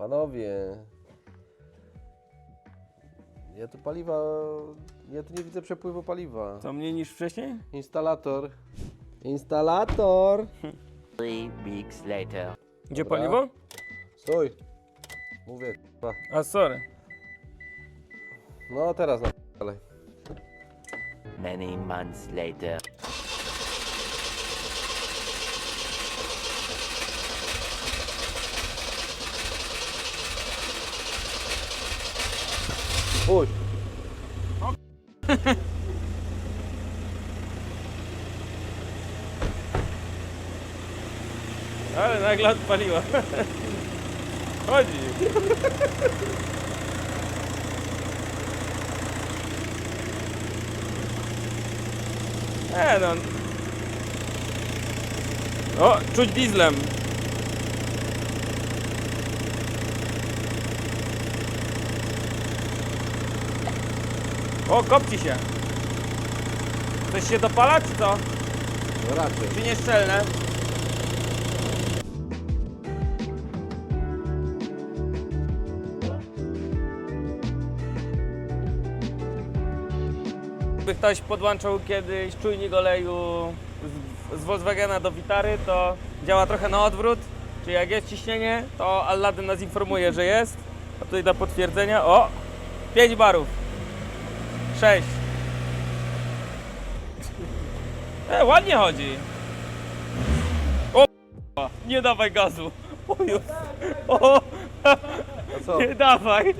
Panowie. Ja tu paliwa. Ja tu nie widzę przepływu paliwa. To mniej niż wcześniej? Instalator. Instalator. Three weeks later. Gdzie Dobra. paliwo? Stój. Mówię. k***a. A sorry. No teraz na dalej. Many months later. Uj. Ale nagle odpaliła. Chodzi. E no. O, czuć dieslem. O, kopci się. Coś się dopala, czy co? No raczej. Czy nieszczelne? Gdyby ktoś podłączał kiedyś czujnik oleju z, z Volkswagena do Witary, to działa trochę na odwrót. Czyli jak jest ciśnienie, to Aladdin nas informuje, że jest. A tutaj do potwierdzenia, o! 5 barów. 6. E, ładnie chodzi. O, nie dawaj gazu. O, już. o nie dawaj.